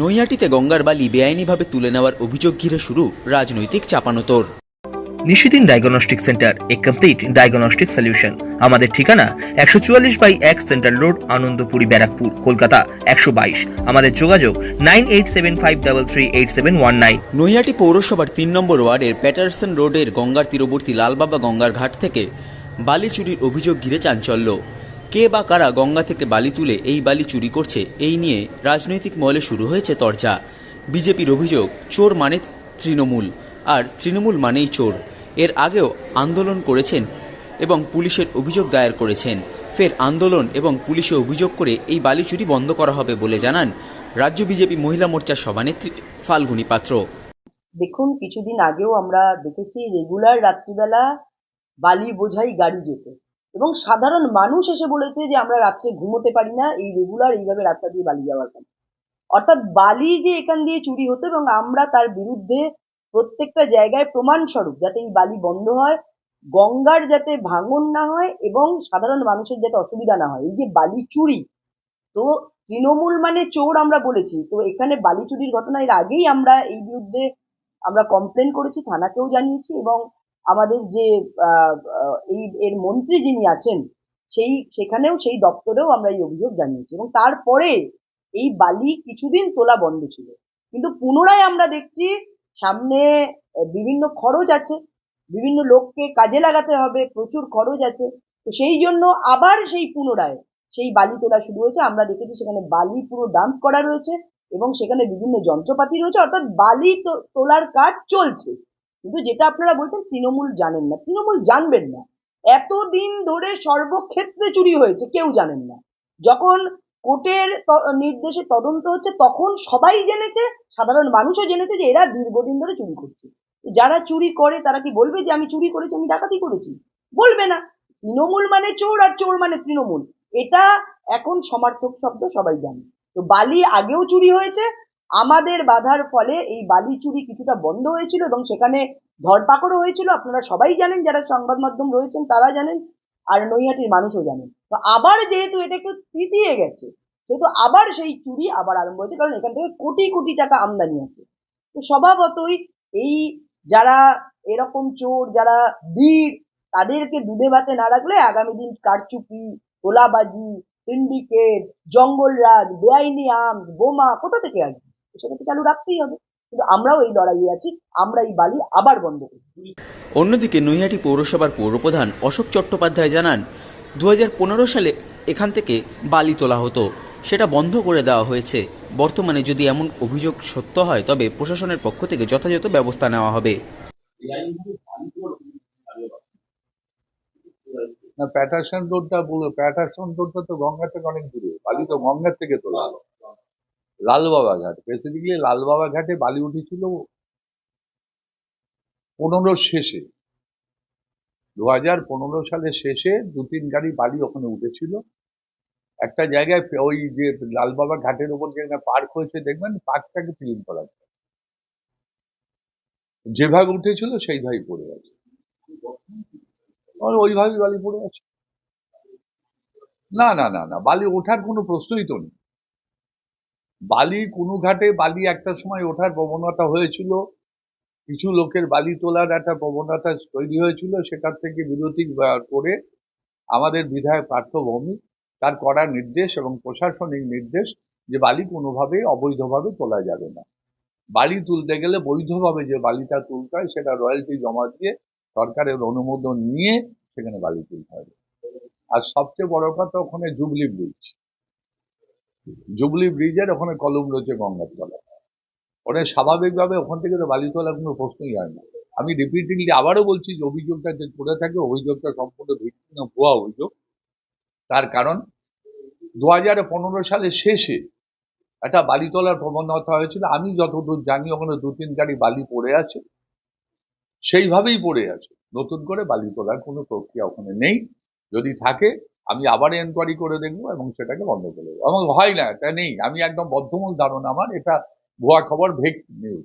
নৈহাটিতে গঙ্গার বালি বেআইনিভাবে তুলে নেওয়ার অভিযোগ ঘিরে শুরু রাজনৈতিক চাপানোতর। Nishidin diagnostic centre a complete diagnostic solution আমাদের ঠিকানা একশো চুয়াল্লিশ বাই এক সেন্ট্রাল রোড আনন্দপুরি ব্যারাকপুর কলকাতা একশো বাইশ। আমাদের যোগাযোগ nine eight seven five double three eight seven one nine. Naihati পৌরসভার তিন নম্বর ওয়ার্ডের প্যাটারসন রোডের গঙ্গার তীরবর্তী লালবাবা গঙ্গার ঘাট থেকে বালি চুরির অভিযোগ ঘিরে চাঞ্চল্য। কে বা কারা গঙ্গা থেকে বালি তুলে এই বালি চুরি করছে, এই নিয়ে রাজনৈতিক মহলে শুরু হয়েছে তরজা। বিজেপির অভিযোগ, চোর মানে তৃণমূল, আর তৃণমূল মানেই চোর। এর আগেও আন্দোলন করেছেন এবং পুলিশের অভিযোগ দায়ের করেছেন। ফের আন্দোলন এবং পুলিশে অভিযোগ করে এই বালি চুরি বন্ধ করা হবে বলে জানান রাজ্য বিজেপি মহিলা মোর্চার সভানেত্রী ফাল্গুনী পাত্র। দেখুন, কিছুদিন আগেও আমরা দেখেছি, রেগুলার রাত্রিবেলা বালি বোঝাই গাড়ি যেত। এবং সাধারণ মানুষ এসে বলেছে যে, আমরা রাত্রে ঘুমোতে পারি না, এই রেগুলার এইভাবে রাস্তা দিয়ে বালি যাওয়ার কারণে অর্থাৎ বালি যে এখান দিয়ে চুরি হতো এবং আমরা তার বিরুদ্ধে প্রত্যেকটা জায়গায় প্রমাণস্বরূপ যাতে এই বালি বন্ধ হয়, গঙ্গার যাতে ভাঙন না হয় এবং সাধারণ মানুষের যাতে অসুবিধা না হয়। এই যে বালি চুরি, তো তৃণমূল মানে চোর আমরা বলেছি। তো এখানে বালি চুরির ঘটনা এর আগেই আমরা এই বিরুদ্ধে আমরা কমপ্লেন করেছি, থানাকেও জানিয়েছি এবং আমাদের যে এই, এর মন্ত্রী যিনি আছেন, সেই, সেখানেও সেই দপ্তরেও আমরা এই অভিযোগ জানিয়েছি এবং তারপরে এই বালি কিছুদিন তোলা বন্ধ ছিল। কিন্তু পুনরায় আমরা দেখছি সামনে বিভিন্ন খরচ আছে, বিভিন্ন লোককে কাজে লাগাতে হবে, প্রচুর খরচ আছে। তো সেই জন্য আবার সেই পুনরায় সেই বালি তোলা শুরু হয়েছে। আমরা দেখেছি সেখানে বালি পুরো ডাম্প করা রয়েছে এবং সেখানে বিভিন্ন যন্ত্রপাতি রয়েছে। অর্থাৎ বালি তোলার কাজ চলছে। কিন্তু যেটা আপনারা বলছেন, তৃণমূল জানেন না। তৃণমূল জানবেন না। এতদিন ধরে সর্বক্ষেত্রে চুরি হয়েছে, কেউ জানেন না। যখন কোর্টের নির্দেশে তদন্ত হচ্ছে, তখন সবাই জেনেছে, সাধারণ মানুষও জেনেছে যে এরা দীর্ঘদিন ধরে চুরি করছে। যারা চুরি করে, তারা কি বলবে যে আমি চুরি করেছি, আমি ডাকাতি করেছি? বলবে না। তৃণমূল মানে চোর আর চোর মানে তৃণমূল। এটা এখন সমার্থক শব্দ সবাই জানে। তো বালি আগেও চুরি হয়েছে আমাদের বাধার ফলে এই বালি চুরি কিছুটা বন্ধ হয়েছিল এবং সেখানে ধরপাকড়ও হয়েছিল। আপনারা সবাই জানেন, যারা সংবাদ মাধ্যম রয়েছেন, তারা জানেন আর নৈহাটির মানুষও জানেন। তো আবার যেহেতু এটা একটু তৃতীয় গেছে, সেহেতু আবার সেই চুরি আবার আরম্ভ হয়েছে, কারণ এখান থেকে কোটি কোটি টাকা আমদানি আছে। তো স্বভাবতই এই যারা এরকম চোর, যারা বীর, তাদেরকে দুধে ভাতে না রাখলে আগামী দিন কারচুপি, তোলাবাজি, সিন্ডিকেট, জঙ্গলরাজ, বেআইনি আর্মস, বোমা কোথা থেকে আসবে? সেটাকে চালু রাখতেই হবে। কিন্তু আমরাও এই লড়াইয়ে আছি আমরা এই বালি আবার বন্ধ করব অন্যদিকে নৈহাটি পৌরসভার পৌরপ্রধান অশোক চট্টোপাধ্যায় জানান দুহাজার পনেরো সালে এখান থেকে বালি তোলা হতো। সেটা বন্ধ করে দেওয়া হয়েছে। বর্তমানে যদি এমন অভিযোগ সত্য হয় তবে প্রশাসনের পক্ষ থেকে যথাযথ ব্যবস্থা নেওয়া হবে। না প্যাটারসন রোডটা বলো প্যাটারসন রোডটা তো গঙ্গা থেকে অনেক দূরে। বালি তো গঙ্গার থেকে তোলা হলো। লালবাবা ঘাট। বেসিক্যালি লালবাবা ঘাটে বালি উঠেছিল পনেরো শেষে। দু হাজার পনেরো সালের শেষে দু তিন গাড়ি বালি ওখানে উঠেছিল। একটা জায়গায় ওই যে লালবাবা ঘাটের উপর যেখানে পার্ক হয়েছে, দেখবেন? পার্কটাকে ক্লিন করা যেভাবে উঠেছিল সেইভাবেই পড়ে আছে ওইভাবেই বালি পড়ে আছে না না না না, বালি ওঠার কোনো প্রশ্নই তো নেই। বালি কোনো ঘাটে বালি একটা সময় ওঠার প্রবণতা হয়েছিল। কিছু লোকের বালি তোলার একটা প্রবণতা তৈরি হয়েছিল সেটার থেকে বিরতি করে আমাদের বিধায়ক পার্থ ভৌমিক তার কড়া নির্দেশ এবং প্রশাসনিক নির্দেশ যে বালি কোনোভাবে অবৈধভাবে তোলা যাবে না। বালি তুলতে গেলে বৈধভাবে যে বালিটা তুলতে হয়, সেটা রয়্যালটি জমা দিয়ে সরকারের অনুমোদন নিয়ে সেখানে বালি তুলতে হবে। আর সবচেয়ে বড় কথা, ওখানে জুবলি ব্রিজ। জুবলি ব্রিজের ওখানে কলম রয়েছে গঙ্গার তলা ওখানে স্বাভাবিকভাবে ওখান থেকে তো বালি তোলার কোনো প্রশ্নই হয় না। আমি রিপিটেডলি আবারও বলছি যে অভিযোগটা যে করে থাকে, অভিযোগটা সম্পূর্ণ ভিত্তি ভুয়া অভিযোগ। তার কারণ দু হাজার পনেরো সালের শেষে একটা বালি তোলার প্রবণতা হয়েছিল। আমি যতদূর জানি, ওখানে দু তিন গাড়ি বালি পড়ে আছে। সেইভাবেই পড়ে আছে। নতুন করে বালি তোলার কোনো প্রক্রিয়া ওখানে নেই। যদি থাকে আমি আবার এনকোয়ারি করে দেখব এবং সেটাকে বন্ধ করে দেবো। এবং হয় না এটা নেই। আমি একদম বদ্ধমূল ধারণা আমার, এটা ভুয়া খবর ভেক নিউজ